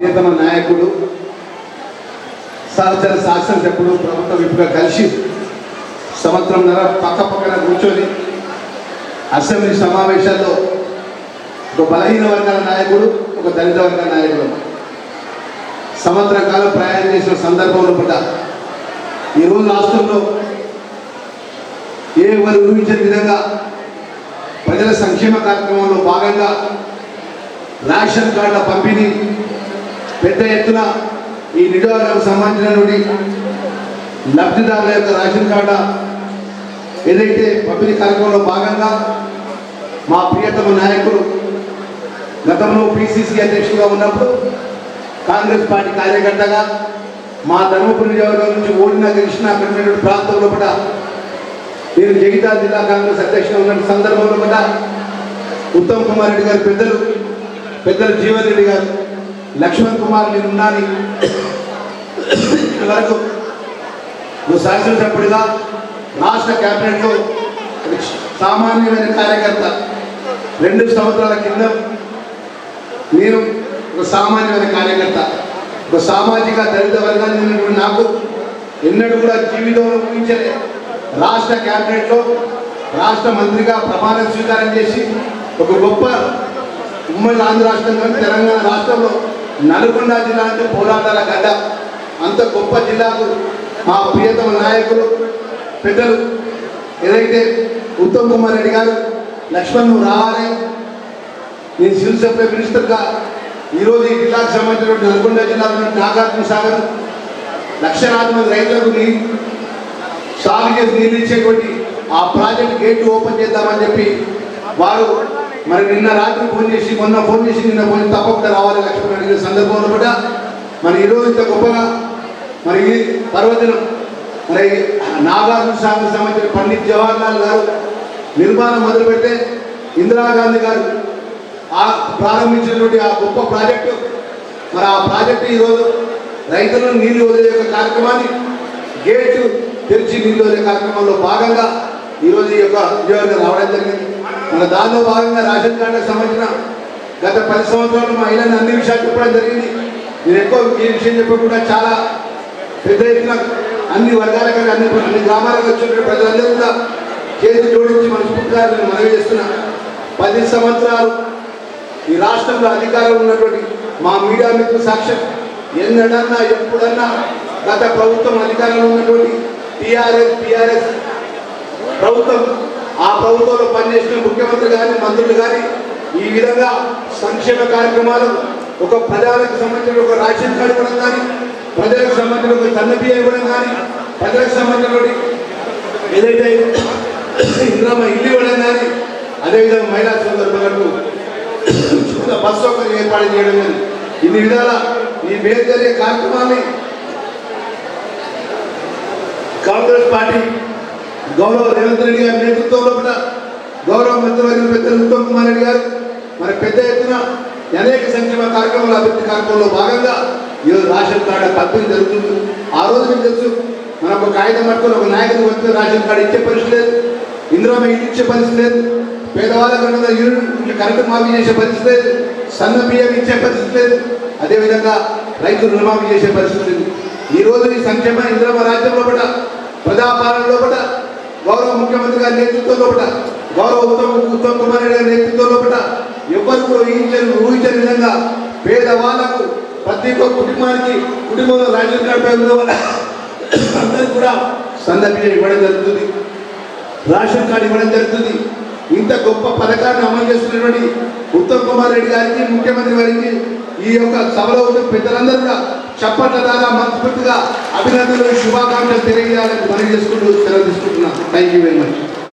ప్రియతమ నాయకుడు సహచర శాసనసభ్యుడు ప్రభుత్వ విప్పుగా కలిసి సంవత్సరంన్నర పక్క పక్కన కూర్చొని అసెంబ్లీ సమావేశాల్లో ఒక బలహీన వర్గాల నాయకుడు ఒక దళిత వర్గాల నాయకుడు. సంవత్సర కాలం ప్రయాణం చేసిన సందర్భంలో కూడా ఈరోజు రాష్ట్రంలో ఏ వారు ఊహించని విధంగా ప్రజల సంక్షేమ కార్యక్రమంలో భాగంగా రేషన్ కార్డుల పంపిణీ పెద్ద ఎత్తున ఈ నియోజకవర్గానికి సంబంధించినటువంటి లబ్ధిదారుల యొక్క రేషన్ కార్డు ఏదైతే పంపిణీ కార్యక్రమంలో భాగంగా మా ప్రియతమ నాయకులు గతంలో పిసిసి అధ్యక్షుడిగా ఉన్నప్పుడు కాంగ్రెస్ పార్టీ కార్యకర్తగా మా ధర్మపురి నియోజకవర్గం నుంచి ఓడిన గెలిచిన అక్కడ ప్రాంతంలో కూడా నేను జగితాల జిల్లా కాంగ్రెస్ అధ్యక్షుడు ఉన్న సందర్భంలో కూడా ఉత్తమ్ కుమార్ రెడ్డి గారు పెద్దలు పెద్దలు జీవన్ రెడ్డి గారు లక్ష్మణ్ కుమార్ మీరు ఉన్నాని. వరకు నువ్వు శాసనసభ్యుడిగా రాష్ట్ర క్యాబినెట్లో సామాన్యమైన కార్యకర్త. రెండు సంవత్సరాల కింద నేను ఒక సామాన్యమైన కార్యకర్త. ఒక సామాజిక దళిత వర్గాన్ని నాకు ఎన్నడూ కూడా జీవితంలో ఊహించలే. రాష్ట్ర క్యాబినెట్లో రాష్ట్ర మంత్రిగా ప్రమాణ స్వీకారం చేసి ఒక గొప్ప ఉమ్మడి ఆంధ్ర రాష్ట్రంలో తెలంగాణ రాష్ట్రంలో నల్గొండ జిల్లా అంటే పోరాటాల గడ్డ. అంత గొప్ప జిల్లాకు మా ప్రియతమ నాయకులు పెద్దలు ఏదైతే ఉత్తమ్ కుమార్ రెడ్డి గారు లక్ష్మణ్ నువ్వు రావాలి నేను సివిల్ సప్లై మినిస్టర్గా ఈరోజు ఈ జిల్లాకు సంబంధించినటువంటి నల్గొండ జిల్లాలో నాగార్జున సాగర్ లక్షలాది మంది రైతులకు నీ సాగు చేసి నీళ్ళు ఇచ్చేటువంటి ఆ ప్రాజెక్ట్ గేట్ ఓపెన్ చేద్దామని చెప్పి వారు మరి నిన్న రాత్రి ఫోన్ చేసి మొన్న ఫోన్ చేసి నిన్న ఫోన్ తప్పకుండా రావాలి లక్ష్మణ్ అడిగిన సందర్భంలో కూడా మరి ఈరోజు ఇంత గొప్పగా మరి పర్వదినం మరి నాగార్జున సాగర్ సంబంధించిన పండిత్ జవహర్లాల్ గారు నిర్మాణం మొదలుపెట్టే ఇందిరాగాంధీ గారు ఆ ప్రారంభించినటువంటి ఆ గొప్ప ప్రాజెక్టు మరి ఆ ప్రాజెక్టు ఈరోజు రైతులను నీళ్ళు వదిలే యొక్క కార్యక్రమాన్ని గేటు తెరిచి నీళ్ళు వదిలే కార్యక్రమంలో భాగంగా ఈరోజు ఈ యొక్క ఉద్యోగం రావడం జరిగింది. దానిలో భాగంగా రేషన్ కార్డుకు సంబంధించిన గత పది సంవత్సరాలు మా ఇళ్ళని అన్ని విషయాలు చెప్పడం జరిగింది. నేను ఎక్కువ ఈ విషయం చెప్పకుండా చాలా పెద్ద ఎత్తున అన్ని వర్గాలకు అన్ని అన్ని గ్రామాలకు వచ్చిన ప్రజలందరూ కూడా చేతి జోడించి మనస్ఫూర్తిగా నేను మనవి చేస్తున్నా. పది సంవత్సరాలు ఈ రాష్ట్రంలో అధికారం ఉన్నటువంటి మా మీడియా మిత్రులు సాక్ష్యం ఎన్నడన్నా ఎప్పుడన్నా గత ప్రభుత్వం అధికారంలో ఉన్నటువంటి టీఆర్ఎస్ టీఆర్ఎస్ ప్రభుత్వం ఆ ప్రభుత్వంలో పనిచేసిన ముఖ్యమంత్రి కానీ మంత్రులు కానీ ఈ విధంగా సంక్షేమ కార్యక్రమాలు ఒక ప్రజలకు సంబంధించిన ఒక రేషన్ కార్డు ఇవ్వడం కానీ ప్రజలకు సంబంధించిన ఒక సన్న ఇవ్వడం కానీ ప్రజలకు సంబంధించిన ఏదైతే ఇంద్రమ్మ ఇల్లు ఇవ్వడం కానీ అదేవిధంగా మహిళా సందర్భాలకు బస్ సౌకర్యం ఏర్పాటు చేయడం కానీ ఇన్ని విధాల ఈ మేలు జరిగే కార్యక్రమాన్ని కాంగ్రెస్ పార్టీ గౌరవ రేవంత్ రెడ్డి గారి నేతృత్వంలో ఉన్న గౌరవ మంత్రివర్గ పెద్ద ఉత్తమ్ కుమార్ రెడ్డి గారు మరి పెద్ద ఎత్తున అనేక సంక్షేమ కార్యక్రమాల అభివృద్ధి కార్యక్రమంలో భాగంగా ఈరోజు రేషన్ కార్డు పంపిణీ జరుగుతుంది. ఆ రోజు మీకు తెలుసు మనం ఒక కాగితం పట్టుకుని ఒక నాయకుడు వస్తే రేషన్ కార్డు ఇచ్చే పరిస్థితి లేదు. ఇందులో మీకు ఇచ్చే పరిస్థితి లేదు. పేదవాళ్ళకు రెండు యూనిట్ కరెంటు మాఫీ చేసే పరిస్థితి లేదు. సన్న బియ్యం ఇచ్చే పరిస్థితి లేదు. అదేవిధంగా రైతు రుణమాఫీ చేసే పరిస్థితి లేదు. ఈ రోజు ఈ సంక్షేమ ఇంద్రమ రాజ్యంలో కూడా ప్రజాపాలన ముఖ్యమంత్రి గారి నేతృత్వం లోపల గౌరవ ఉత్తమ్ ఉత్తమ్ కుమార్ రెడ్డి గారి నేతృత్వం లోపల ఎవరు కూడా ఊహించని ఊహించని విధంగా పేదవాళ్ళకు ప్రతి ఒక్క కుటుంబానికి కుటుంబంలో రేషన్ కార్డు వల్ల అందరికి కూడా సందర్భం ఇవ్వడం జరుగుతుంది. రేషన్ కార్డు ఇవ్వడం జరుగుతుంది. ఇంత గొప్ప పథకాన్ని అమలు చేస్తున్నటువంటి ఉత్తమ్ కుమార్ రెడ్డి గారికి ముఖ్యమంత్రి గారికి ఈ యొక్క సభలో ఉన్న పెద్దలందరూ కూడా చప్పట్ల ద్వారా మనస్ఫూర్తిగా అభినందనలు శుభాకాంక్షలు తెలియజేయాలని మనం చేసుకుంటూ సెలవు తీసుకుంటున్నాం. Thank you very much